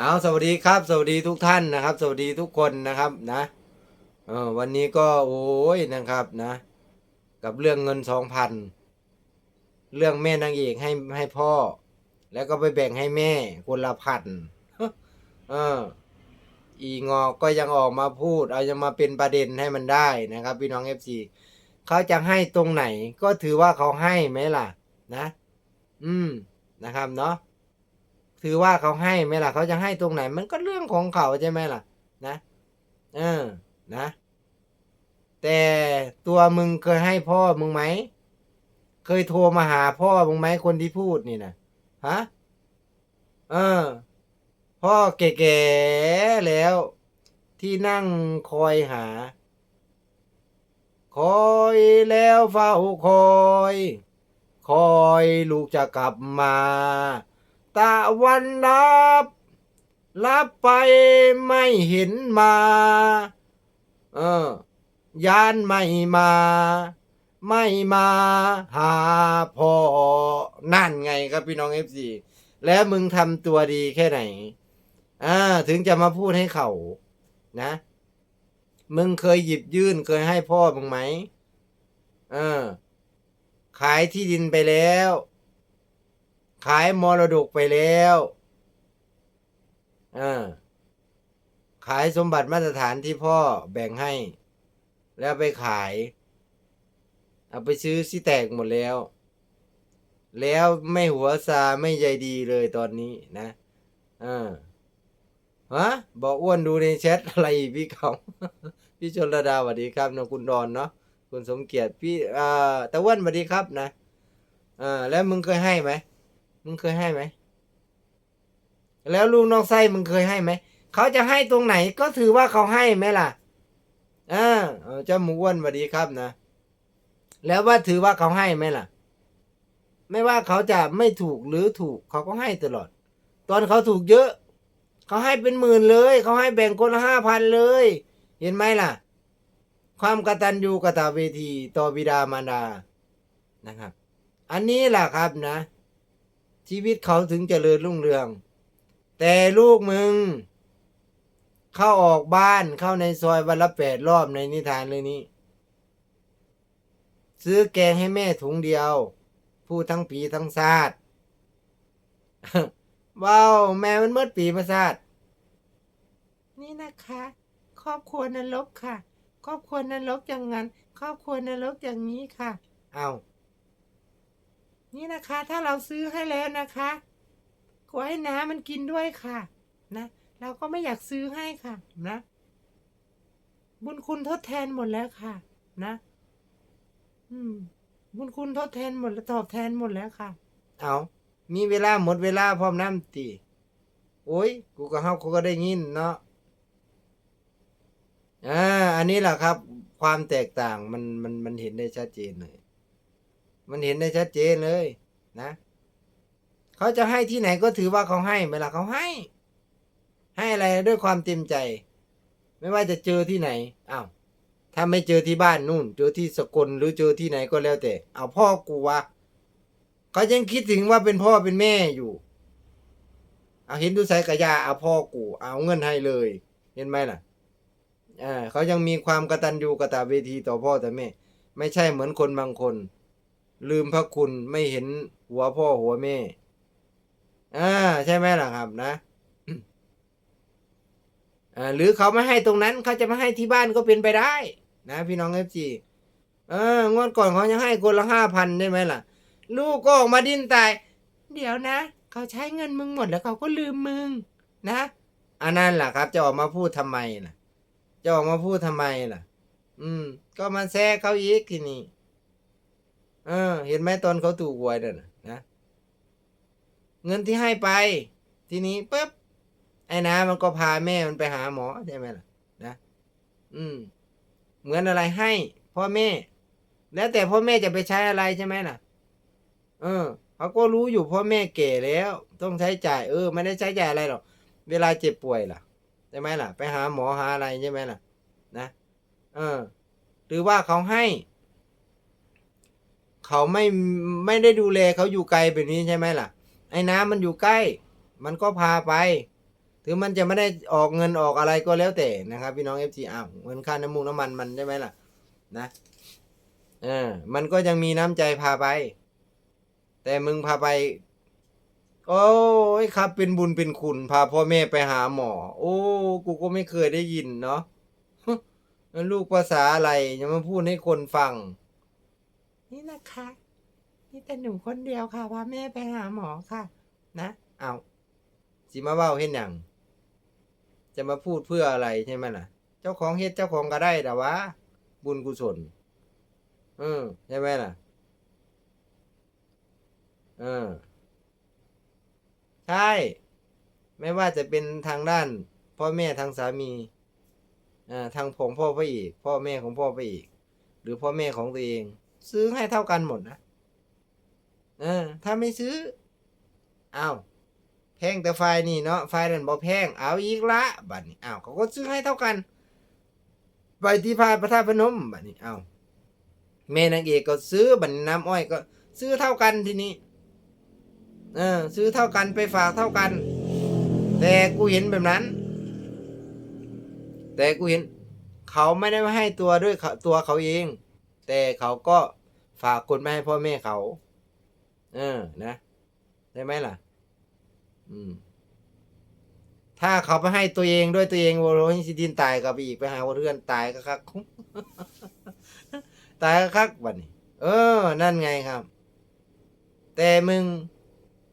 เอาสวัสดีครับ สวัสดีทุกท่านนะครับ สวัสดีทุกคนนะครับนะเออวันนี้ก็โอ้ยนะครับนะ กับเรื่องเงินสองพันเรื่องแม่นางเอกให้ให้พ่อ แล้วก็ไปแบ่งให้แม่คนละพันเอออีงอก็ยังออกมาพูด เอายังมาเป็นประเด็นให้มันได้นะครับ พี่น้องเอฟซีเขาจะให้ตรงไหนก็ถือว่าเขาให้ไหมล่ะ นะ อืมนะครับเนาะ ถือว่าเขาให้ไหมล่ะเขาจะให้ตรงไหน มันก็เรื่องของเขาใช่ไหมล่ะ นะเออนะ แต่ตัวมึงเคยให้พ่อมึงไหมเคยโทรมาหาพ่อมึงไหมคนที่พูดนี่นะฮะเออ พ่อแก่ๆแล้ว ที่นั่งคอยหา คอยแล้วเฝ้าคอย คอยลูกจะกลับมา ตะวันรับ รับไปไม่เห็นมา เออยานไม่มา ไม่มาหาพ่อนั่นไงครับพี่น้องเอฟซีแล้วมึงทำตัวดีแค่ไหน อ่า ถึงจะมาพูดให้เขานะ มึงเคยหยิบยื่นเคยให้พ่อมึงไหมเออ ขายที่ดินไปแล้ว ขายมรดกไปแล้วอ่าขายสมบัติมาตรฐานที่พ่อแบ่งให้ แล้วไปขาย เอาไปซื้อสิแตกหมดแล้ว แล้วไม่หัวซาไม่ใยดีเลยตอนนี้นะอ่าฮะบอกอ้วนดูในแชทอะไรพี่เขาพี่ชนระดาสวัสดีครับน้องคุณดอนเนาะคุณสมเกียรติพี่อ่าตะอ้วนสวัสดีครับนะอ่าแล้วมึงเคยให้ไหม มึงเคยให้ไหม แล้วลูกน้องไส้มึงเคยให้ไหม เขาจะให้ตรงไหนก็ถือว่าเขาให้ไหมล่ะอ่าเอาเจ้าหมูอ้วนสวัสดีครับนะ แล้วว่าถือว่าเขาให้ไหมล่ะ ไม่ว่าเขาจะไม่ถูกหรือถูกเขาก็ให้ตลอด ตอนเขาถูกเยอะ เขาให้เป็นหมื่นเลย เขาให้แบ่งคนละห้าพันเลย เห็นไหมล่ะ ความกตัญญูกตเวทีต่อบิดามารดานะครับ อันนี้แหละครับนะ ชีวิตเขาถึงเจริญรุ่งเรือง แต่ลูกมึง เข้าออกบ้านเข้าในซอยวันละแปดรอบในนิทานเรื่องนี้ ซื้อแกงให้แม่ถุงเดียวพูดทั้งปีทั้งชาติว้าวแม่มันเมื่อปีมาชาตินี่นะคะ ครอบครัวนรกค่ะ ครอบครัวนรกอย่างนั้น ครอบครัวนรกอย่างนี้ค่ะ เอา นี่นะคะ ถ้าเราซื้อให้แล้วนะคะขอให้น้ามันกินด้วยค่ะ นะ เราก็ไม่อยากซื้อให้ค่ะ นะ บุญคุณทดแทนหมดแล้วค่ะ นะ อืม บุญคุณทดแทนหมดแล้วตอบแทนหมดแล้วค่ะ เอามีเวลาหมดเวลาพร้อมน้ำตีโอ้ย กูก็เฮากูก็ได้ยินเนาะอ่าอันนี้แหละครับ ความแตกต่างมันมันมันเห็นได้ชัดเจนเลย มันเห็นได้ชัดเจนเลย นะเขาจะให้ที่ไหนก็ถือว่าเขาให้ไหมล่ะเขาให้ ให้อะไรด้วยความเต็มใจ ไม่ว่าจะเจอที่ไหนอ้าวถ้าไม่เจอที่บ้านนู่น เจอที่สกลหรือเจอที่ไหนก็แล้วแต่ เอาพ่อกูวะเขายังคิดถึงว่าเป็นพ่อเป็นแม่อยู่ เอาเห็นดูสายกระยาเอาพ่อกู เอาเงินให้เลย เห็นไหมล่ะอ่าเขายังมีความกระตัญญูกระตเวทีต่อพ่อแต่แม่ ไม่ใช่เหมือนคนบางคน ลืมพระคุณไม่เห็นหัวพ่อหัวแม่อ่าใช่ไหมล่ะครับนะอ่าหรือเขาไม่ให้ตรงนั้นเขาจะมาให้ที่บ้านก็เป็นไปได้ นะ พี่น้องเอฟจีเอองวดก่อนเขายังให้คนละห้าพันได้ไหมล่ะ ลูกก็ออกมาดิ้นตาย เดี๋ยวนะ เขาใช้เงินมึงหมดแล้วเขาก็ลืมมึง นะอันนั้นแหละครับ จะออกมาพูดทำไมล่ะ จะออกมาพูดทำไมล่ะ อืม ก็มาแซ่เขาอีกทีนี้ เออ เห็นไหมตอนเขาถูกหวยนั่นนะนะเงินที่ให้ไป ทีนี้ปุ๊บไอ้น้ามันก็พาแม่มันไปหาหมอใช่ไหมล่ะ นะ อืม เหมือนอะไรให้ พ่อแม่ แล้วแต่พ่อแม่จะไปใช้อะไรใช่ไหมล่ะ เออเขาก็รู้อยู่พ่อแม่แก่แล้ว ต้องใช้จ่ายเออไม่ได้ใช้จ่ายอะไรหรอกเวลาเจ็บป่วยล่ะใช่ไหมล่ะ ไปหาหมอหาอะไรใช่ไหมล่ะ นะเออ หรือว่าเขาให้ เขาไม่ไม่ได้ดูแลเขาอยู่ไกลแบบนี้ใช่ไหมล่ะ ไอ้น้ำมันอยู่ใกล้ มันก็พาไป ถึงมันจะไม่ได้ออกเงินออกอะไรก็แล้วแต่นะครับ พี่น้องเอฟซีอ้าวเงินค่าน้ำมูกน้ำมันมันใช่ไหมล่ะ นะเออมันก็ยังมีน้ำใจพาไป แต่มึงพาไป โอ้ยครับ เป็นบุญเป็นคุณ พาพ่อแม่ไปหาหมอ โอ้กูก็ไม่เคยได้ยินเนาะลูกภาษาอะไรยังมาพูดให้คนฟัง นี่นะคะนี่แต่หนูคนเดียวค่ะพาแม่ไปหาหมอค่ะ นะเอาสิมาเว้าเห็นอย่างจะมาพูดเพื่ออะไรใช่ไหมล่ะ เจ้าของเฮ็ดเจ้าของก็ได้แต่ว่าบุญกุศลเออใช่ไหมล่ะเออใช่ ไม่ว่าจะเป็นทางด้าน พ่อแม่ทางสามีอ่าทางของพ่อพระเอกพ่อแม่ของพ่อพระเอกหรือพ่อแม่ของตัวเอง ซื้อให้เท่ากันหมดนะเออถ้าไม่ซื้อ เอาแพงแต่ไฟนี่เนาะไฟนั่นบ่แพงเอาอีกละบัดนี้เอาเขาก็ซื้อให้เท่ากัน ไปที่พาพระธาตุพนมบัดนี้เอาแม่นางเอกก็ซื้อบัดนี้น้ำอ้อยก็ ซื้อเท่ากันทีนี้ เออ ซื้อเท่ากันไปฝากเท่ากัน แต่กูเห็นแบบนั้น แต่กูเห็น เขาไม่ได้มาให้ตัวด้วยตัวเขาเอง แต่เขาก็ฝากคนมาให้พ่อแม่เขา เออ นะใช่ไหมล่ะ อืม ถ้าเขาไปให้ตัวเองด้วยตัวเองโวโรหิสิดินตายกับอีกไปหาว่าเพื่อนตายก็คักตายก็คักบัดนี้ เออ นั่นไงครับ แต่มึง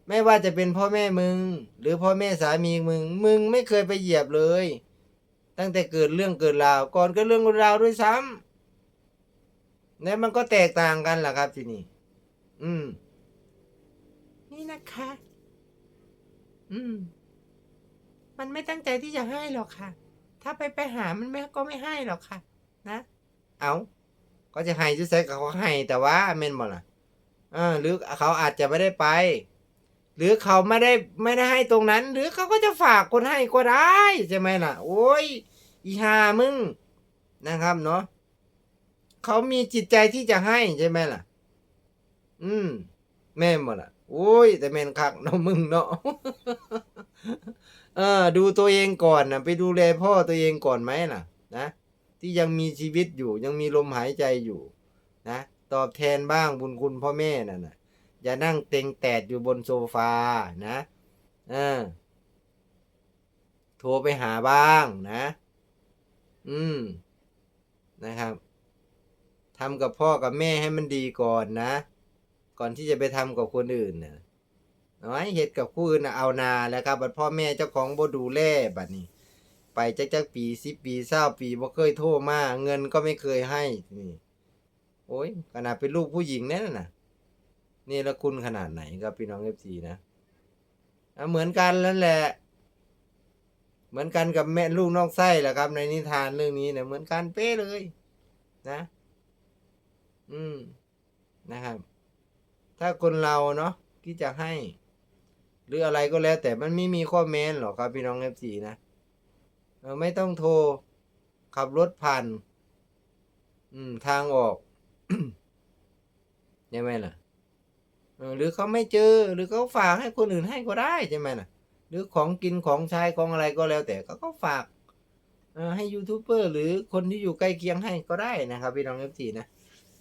ไม่ว่าจะเป็นพ่อแม่มึง หรือพ่อแม่สามีมึง มึงไม่เคยไปเหยียบเลย ตั้งแต่เกิดเรื่องเกิดราว ก่อนก็เรื่องราวด้วยซ้ำ เนี่ยมันก็แตกต่างกันล่ะครับ ทีนี้อืม นี่นะคะ อืม มันไม่ตั้งใจที่จะให้หรอกค่ะ ถ้าไปไปหามันไม่ก็ไม่ให้หรอกค่ะ นะเอาก็จะให้จุดใส่กับเขาให้แต่ว่าเมนบ่ล่ะเออหรือเขาอาจจะไม่ได้ไป หรือเขาไม่ได้ไม่ได้ให้ตรงนั้น หรือเขาก็จะฝากคนให้ก็ได้ใช่ไหมล่ะ โอ้ยอีหามึงนะครับเนาะ เขามีจิตใจที่จะให้ใช่ไหมล่ะ อืม แม่นบ่ล่ะ โอ้ย แต่แม่นคักเนาะมึงเนาะเออ ดูตัวเองก่อนนะไปดูแลพ่อตัวเองก่อนไหมล่ะ นะที่ยังมีชีวิตอยู่ ยังมีลมหายใจอยู่ นะตอบแทนบ้างบุญคุณพ่อแม่น่ะนะอย่านั่งเต็งแตดอยู่บนโซฟานะเออโทรไปหาบ้างนะ อืม นะครับ ทำกับพ่อกับแม่ให้มันดีก่อนนะ ก่อนที่จะไปทำกับคนอื่นนะน้อยเฮ็ดกับผู้อื่นเอานาแล้วครับบัดพ่อแม่เจ้าของบ่ดูแลบัดนี้ ไปจักจักปีสิปีเศร้าปีบ่เคยโทรมาเงินก็ไม่เคยให้นี่โอ้ยขนาดเป็นลูกผู้หญิงนั่นน่ะนี่ละคุณขนาดไหนครับพี่น้องเอฟซีนะอะเหมือนกันนั่นแหละ เหมือนกันกับแม่ลูกนอกไส้แหละครับ ในนิทานเรื่องนี้เนี่ยเหมือนกันเป๊ะเลย นะ อืมนะครับ ถ้าคนเราเนาะที่จะให้ หรืออะไรก็แล้ว แต่มันไม่มีข้อแม้นหรอกครับพี่น้องเอฟซีนะเออไม่ต้องโทร ขับรถผ่าน อืม ทางออกใช่ไหมล่ะหรือเขาไม่เจอ หรือเขาฝากให้คนอื่นให้ก็ได้ใช่ไหมล่ะ หรือของกินของใช้ของอะไรก็แล้ว แต่เขาก็ฝากให้ยูทูบเบอร์หรือคนที่อยู่ใกล้เคียงให้ก็ได้นะครับพี่น้องเอฟซีนะ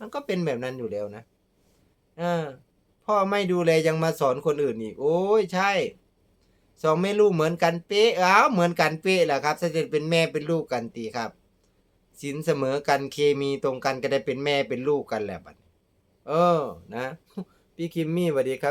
มันก็เป็นแบบนั้นอยู่แล้วนะเออพ่อไม่ดูแลยังมาสอนคนอื่นอีก โอ้ยใช่สองแม่ลูกเหมือนกันเป๊ะอ้าวเหมือนกันเป๊ะแหละครับถ้าจะเป็นแม่เป็นลูกกันตีครับสินเสมอกันเคมีตรงกันก็ได้เป็นแม่เป็นลูกกันแหละบัดเออ นะ พี่คิมมี่สวัสดีครับ